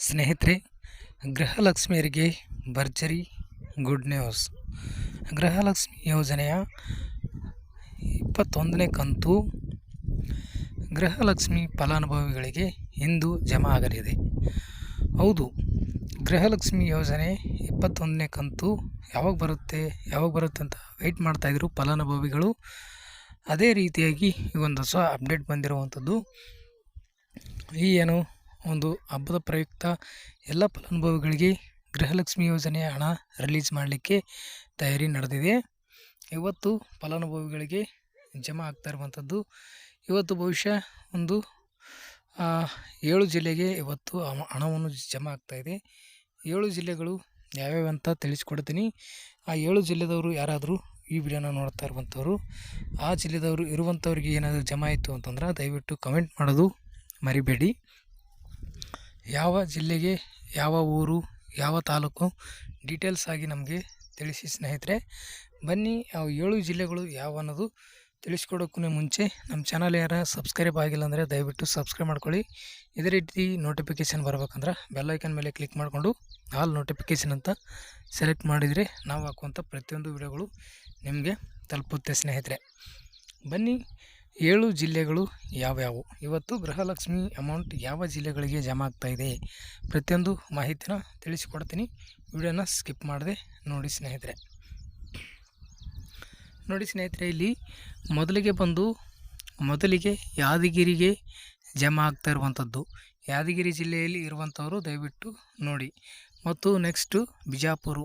ಸ್ನೇಹಿತರೆ, ಗೃಹಲಕ್ಷ್ಮಿಯರಿಗೆ ಭರ್ಜರಿ good news Gruhalakshmi ಯೋಜನೆಯ ಇಪ್ಪತ್ತೊಂದನೇ ಕಂತು ಗೃಹಲಕ್ಷ್ಮಿ ಫಲಾನುಭವಿಗಳಿಗೆ ಇಂದು ಜಮಾ ಆಗಲಿದೆ. ಹೌದು, ಗೃಹಲಕ್ಷ್ಮಿ ಯೋಜನೆ ಇಪ್ಪತ್ತೊಂದನೇ ಕಂತು ಯಾವಾಗ ಬರುತ್ತೆ ಯಾವಾಗ ಬರುತ್ತೆ ಅಂತ ವೆಯ್ಟ್ ಮಾಡ್ತಾಯಿದ್ರು ಫಲಾನುಭವಿಗಳು. ಅದೇ ರೀತಿಯಾಗಿ ಈ ಒಂದು ಹೊಸ ಅಪ್ಡೇಟ್ ಬಂದಿರುವಂಥದ್ದು. ಈ ಏನು ಒಂದು ಹಬ್ಬದ ಪ್ರಯುಕ್ತ ಎಲ್ಲ ಫಲಾನುಭವಿಗಳಿಗೆ ಗೃಹಲಕ್ಷ್ಮಿ ಯೋಜನೆಯ ಹಣ ರಿಲೀಸ್ ಮಾಡಲಿಕ್ಕೆ ತಯಾರಿ ನಡೆದಿದೆ. ಇವತ್ತು ಫಲಾನುಭವಿಗಳಿಗೆ ಜಮಾ ಆಗ್ತಾ ಇರುವಂಥದ್ದು ಇವತ್ತು ಬಹುಶಃ ಒಂದು ಏಳು ಜಿಲ್ಲೆಗೆ ಇವತ್ತು ಹಣವನ್ನು ಜಮಾ ಆಗ್ತಾಯಿದೆ ಏಳು ಜಿಲ್ಲೆಗಳು ಯಾವ್ಯಾವ ಅಂತ ತಿಳಿಸ್ಕೊಡ್ತೀನಿ. ಆ ಏಳು ಜಿಲ್ಲೆದವರು ಯಾರಾದರೂ ಈ ವಿಡಿಯೋನ ನೋಡ್ತಾ ಇರುವಂಥವ್ರು, ಆ ಜಿಲ್ಲೆದವರು ಇರುವಂಥವ್ರಿಗೆ ಏನಾದರೂ ಜಮಾ ಆಯಿತು ಅಂತಂದ್ರೆ ದಯವಿಟ್ಟು ಕಮೆಂಟ್ ಮಾಡೋದು ಮರಿಬೇಡಿ. ಯಾವ ಜಿಲ್ಲೆಗೆ, ಯಾವ ಊರು, ಯಾವ ತಾಲೂಕು ಡೀಟೇಲ್ಸ್ ಆಗಿ ನಮಗೆ ತಿಳಿಸಿ ಸ್ನೇಹಿತರೆ. ಬನ್ನಿ, ಅವು ಏಳು ಜಿಲ್ಲೆಗಳು ಯಾವ ಅನ್ನೋದು ತಿಳಿಸ್ಕೊಡೋಕ್ಕೂ ಮುಂಚೆ ನಮ್ಮ ಚಾನಲ್ ಯಾರ ಸಬ್ಸ್ಕ್ರೈಬ್ ಆಗಿಲ್ಲ ಅಂದರೆ ದಯವಿಟ್ಟು ಸಬ್ಸ್ಕ್ರೈಬ್ ಮಾಡ್ಕೊಳ್ಳಿ. ಇದೇ ರೀತಿ ನೋಟಿಫಿಕೇಷನ್ ಬರ್ಬೇಕಂದ್ರೆ ಬೆಲ್ಲೈಕನ್ ಮೇಲೆ ಕ್ಲಿಕ್ ಮಾಡಿಕೊಂಡು ಆಲ್ ನೋಟಿಫಿಕೇಷನ್ ಅಂತ ಸೆಲೆಕ್ಟ್ ಮಾಡಿದರೆ ನಾವು ಹಾಕುವಂಥ ಪ್ರತಿಯೊಂದು ವಿಡಿಯೋಗಳು ನಿಮಗೆ ತಲುಪುತ್ತೆ ಸ್ನೇಹಿತರೆ. ಬನ್ನಿ ಏಳು ಜಿಲ್ಲೆಗಳು ಯಾವ್ಯಾವು? ಇವತ್ತು ಗೃಹಲಕ್ಷ್ಮಿ ಅಮೌಂಟ್ ಯಾವ ಜಿಲ್ಲೆಗಳಿಗೆ ಜಮಾ ಆಗ್ತಾ ಇದೆ? ಪ್ರತಿಯೊಂದು ಮಾಹಿತಿನ ತಿಳಿಸಿಕೊಡ್ತೀನಿ. ವಿಡಿಯೋನ ಸ್ಕಿಪ್ ಮಾಡದೆ ನೋಡಿ ಸ್ನೇಹಿತರೆ. ನೋಡಿ ಸ್ನೇಹಿತರೆ, ಇಲ್ಲಿ ಮೊದಲಿಗೆ ಬಂದು ಮೊದಲಿಗೆ ಯಾದಗಿರಿಗೆ ಜಮಾ ಆಗ್ತಾ ಇರುವಂಥದ್ದು. ಯಾದಗಿರಿ ಜಿಲ್ಲೆಯಲ್ಲಿ ಇರುವಂಥವರು ದಯವಿಟ್ಟು ನೋಡಿ. ಮತ್ತು ನೆಕ್ಸ್ಟು ಬಿಜಾಪುರ.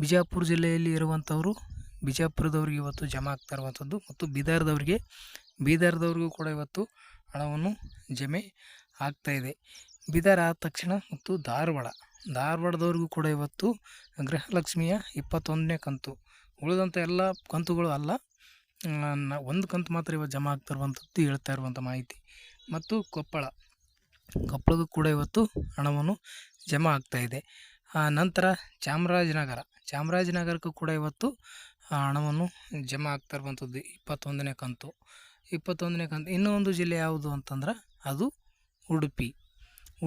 ಬಿಜಾಪುರ ಜಿಲ್ಲೆಯಲ್ಲಿ ಇರುವಂಥವರು ಬಿಜಾಪುರದವ್ರಿಗೆ ಇವತ್ತು ಜಮಾ ಆಗ್ತಾ ಇರುವಂಥದ್ದು ಮತ್ತು ಬೀದರ್ದವ್ರಿಗೆ ಬೀದರ್ದವ್ರಿಗೂ ಕೂಡ ಇವತ್ತು ಹಣವನ್ನು ಜಮೆ ಆಗ್ತಾಯಿದೆ ಬೀದರ್ ಆದ ತಕ್ಷಣ ಮತ್ತು ಧಾರವಾಡ, ಧಾರವಾಡದವ್ರಿಗೂ ಕೂಡ ಇವತ್ತು ಗೃಹಲಕ್ಷ್ಮಿಯ ಇಪ್ಪತ್ತೊಂದನೇ ಕಂತು. ಉಳಿದಂಥ ಎಲ್ಲ ಕಂತುಗಳು ಅಲ್ಲ ಒಂದು ಕಂತು ಮಾತ್ರ ಇವತ್ತು ಜಮಾ ಆಗ್ತಿರುವಂಥದ್ದು ಹೇಳ್ತಾ ಇರುವಂಥ ಮಾಹಿತಿ. ಮತ್ತು ಕೊಪ್ಪಳ ಕೊಪ್ಪಳಕ್ಕೂ ಕೂಡ ಇವತ್ತು ಹಣವನ್ನು ಜಮಾ ಆಗ್ತಾಯಿದೆ ನಂತರ ಚಾಮರಾಜನಗರ, ಚಾಮರಾಜನಗರಕ್ಕೂ ಕೂಡ ಇವತ್ತು ಹಣವನ್ನು ಜಮಾ ಆಗ್ತಾ ಇರುವಂಥದ್ದು ಇಪ್ಪತ್ತೊಂದನೇ ಕಂತು. ಇಪ್ಪತ್ತೊಂದನೇ ಕಂತು ಇನ್ನೂ ಒಂದು ಜಿಲ್ಲೆ ಯಾವುದು ಅಂತಂದ್ರೆ ಅದು ಉಡುಪಿ.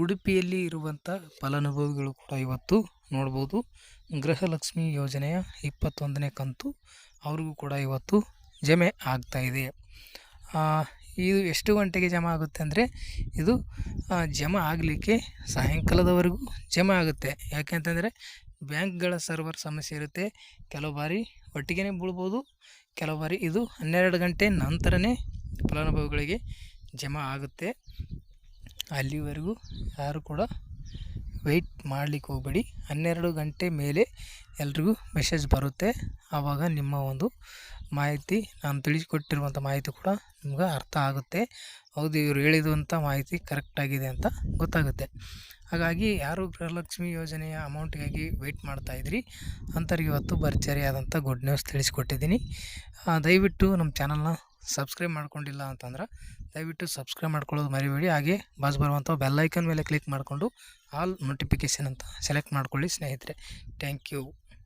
ಉಡುಪಿಯಲ್ಲಿ ಇರುವಂಥ ಫಲಾನುಭವಿಗಳು ಕೂಡ ಇವತ್ತು ನೋಡ್ಬೋದು. ಗೃಹಲಕ್ಷ್ಮಿ ಯೋಜನೆಯ ಇಪ್ಪತ್ತೊಂದನೇ ಕಂತು ಅವ್ರಿಗೂ ಕೂಡ ಇವತ್ತು ಜಮೆ ಆಗ್ತಾಯಿದೆ ಇದು. ಎಷ್ಟು ಗಂಟೆಗೆ ಜಮಾ ಆಗುತ್ತೆ ಅಂದರೆ ಇದು ಜಮಾ ಆಗಲಿಕ್ಕೆ ಸಾಯಂಕಾಲದವರೆಗೂ ಜಮಾ ಆಗುತ್ತೆ. ಯಾಕೆ ಅಂತಂದರೆ ಬ್ಯಾಂಕ್ಗಳ ಸರ್ವರ್ ಸಮಸ್ಯೆ ಇರುತ್ತೆ. ಕೆಲವು ಬಾರಿ ಒಟ್ಟಿಗೆ ಬೀಳ್ಬೋದು. ಕೆಲವು ಬಾರಿ ಇದು ಹನ್ನೆರಡು ಗಂಟೆ ನಂತರನೇ ಫಲಾನುಭವಿಗಳಿಗೆ ಜಮಾ ಆಗುತ್ತೆ. ಅಲ್ಲಿವರೆಗೂ ಯಾರು ಕೂಡ ವೆಯ್ಟ್ ಮಾಡ್ಲಿಕ್ಕೆ ಹೋಗಬೇಡಿ. ಹನ್ನೆರಡು ಗಂಟೆ ಮೇಲೆ ಎಲ್ರಿಗೂ ಮೆಸೇಜ್ ಬರುತ್ತೆ. ಆವಾಗ ನಿಮ್ಮ ಒಂದು ಮಾಹಿತಿ ನಾನು ತಿಳಿಸಿಕೊಟ್ಟಿರುವಂಥ ಮಾಹಿತಿ ಕೂಡ ನಿಮ್ಗೆ ಅರ್ಥ ಆಗುತ್ತೆ. ಹೌದು, ಇವರು ಹೇಳಿದಂಥ ಮಾಹಿತಿ ಕರೆಕ್ಟಾಗಿದೆ ಅಂತ ಗೊತ್ತಾಗುತ್ತೆ. ಹಾಗಾಗಿ ಯಾರು ಗೃಹಲಕ್ಷ್ಮಿ ಯೋಜನೆಯ ಅಮೌಂಟ್ಗಾಗಿ ವೆಯ್ಟ್ ಮಾಡ್ತಾಯಿದ್ರಿ ಅಂಥವ್ರಿಗೆ ಇವತ್ತು ಭರ್ಜರಿಯಾದಂಥ ಗುಡ್ ನ್ಯೂಸ್ ತಿಳಿಸ್ಕೊಟ್ಟಿದ್ದೀನಿ. ದಯವಿಟ್ಟು ನಮ್ಮ ಚಾನಲ್ನ ಸಬ್ಸ್ಕ್ರೈಬ್ ಮಾಡ್ಕೊಂಡಿಲ್ಲ ಅಂತಂದ್ರೆ ದಯವಿಟ್ಟು ಸಬ್ಸ್ಕ್ರೈಬ್ ಮಾಡ್ಕೊಳ್ಳೋದು ಮರಿಬೇಡಿ. ಹಾಗೆ ಬಾಸ್ ಬರುವಂಥ ಬೆಲ್ಲೈಕನ್ ಮೇಲೆ ಕ್ಲಿಕ್ ಮಾಡಿಕೊಂಡು ಆಲ್ ನೋಟಿಫಿಕೇಷನ್ ಅಂತ ಸೆಲೆಕ್ಟ್ ಮಾಡ್ಕೊಳ್ಳಿ ಸ್ನೇಹಿತರೆ. Thank you.